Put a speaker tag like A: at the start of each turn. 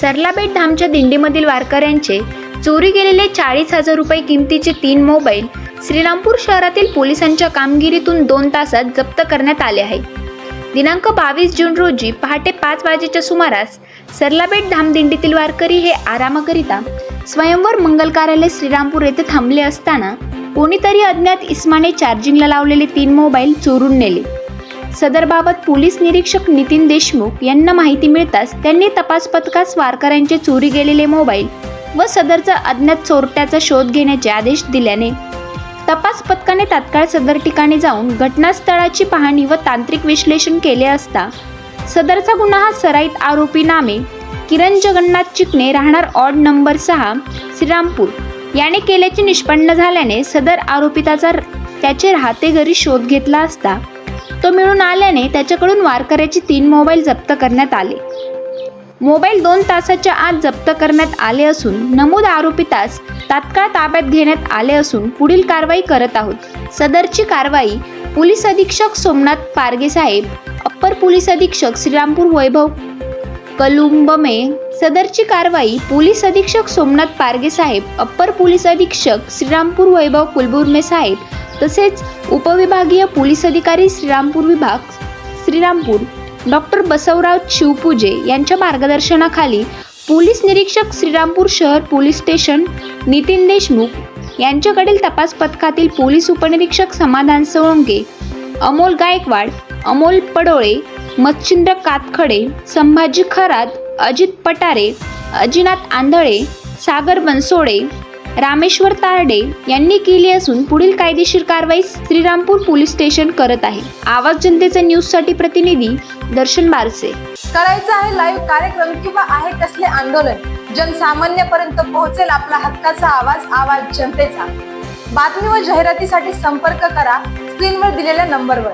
A: सरलाबेट धामच्या दिंडीमधील वारकऱ्यांचे चोरी गेलेले चाळीस हजार रुपये किमतीचे तीन मोबाईल श्रीरामपूर शहरातील पोलिसांच्या कामगिरीतून दोन तासात जप्त करण्यात आले आहे दिनांक बावीस जून रोजी पहाटे पाच वाजेच्या सुमारास सरलाबेट धामदिंडीतील वारकरी हे आरामाकरिता स्वयंवर मंगल कार्यालय श्रीरामपूर येथे थांबले असताना कोणीतरी अज्ञात इस्माने चार्जिंगला लावलेले तीन मोबाईल चोरून नेले. सदरबाबत पोलीस निरीक्षक नितीन देशमुख यांना माहिती मिळताच त्यांनी तपास पथकास वारकऱ्यांचे चोरी गेलेले मोबाईल व सदरचा अज्ञात चोरट्याचा शोध घेण्याचे आदेश दिल्याने तपास पथकाने तात्काळ सदर ठिकाणी जाऊन घटनास्थळाची पाहणी व तांत्रिक विश्लेषण केले असता सदरचा गुन्हा हा सराईत आरोपी नामे किरण जगन्नाथ चिकणे राहणार ऑड नंबर सहा श्रीरामपूर. याने केल्याचे निष्पन्न झाल्याने सदर आरोपिताचा त्याचे राहते घरी शोध घेतला असता तो मिळून आल्याने त्याच्याकडून वारकऱ्याचे तीन मोबाईल जप्त करण्यात आले. मोबाईल दोन तासाच्या आत जप्त करण्यात आले असून नमूद आरोपितास तात्काळ ताब्यात घेण्यात आले असून पुढील कारवाई करत आहोत. सदरची कारवाई पोलीस अधीक्षक सोमनाथ पारगे साहेब अप्पर पोलीस अधीक्षक श्रीरामपूर वैभव कलुंबमे सदरची कारवाई पोलीस अधीक्षक सोमनाथ पारगे साहेब अप्पर पोलीस अधीक्षक श्रीरामपूर वैभव कुलबुर्मे साहेब तसेच उपविभागीय पोलीस अधिकारी श्रीरामपूर विभाग श्रीरामपूर डॉक्टर बसवराव शिवपूजे यांच्या मार्गदर्शनाखाली पोलीस निरीक्षक श्रीरामपूर शहर पोलीस स्टेशन नितीन देशमुख यांच्याकडील तपास पथकातील पोलीस उपनिरीक्षक समाधान सोळंके अमोल गायकवाड अमोल पडोळे मच्छिंद्र कातखडे संभाजी खरात अजित पटारे अजिनाथ आंधळे सागर बनसोडे रामेश्वर तारडे यांनी केली असून पुढील कायदेशीर कारवाई श्रीरामपूर पोलीस स्टेशन करत आहे. आवाज जनतेचा न्यूजसाठी प्रतिनिधी दर्शन बारसे.
B: करायचं आहे लाईव्ह कार्यक्रम किंवा आहे कसले आंदोलन. जनसामान्यपर्यंत पोहोचेल आपला हक्काचा आवाज आवाज जनतेचा. बातमी व जाहिरातीसाठी संपर्क करा. स्क्रीनवर दिलेल्या नंबरवर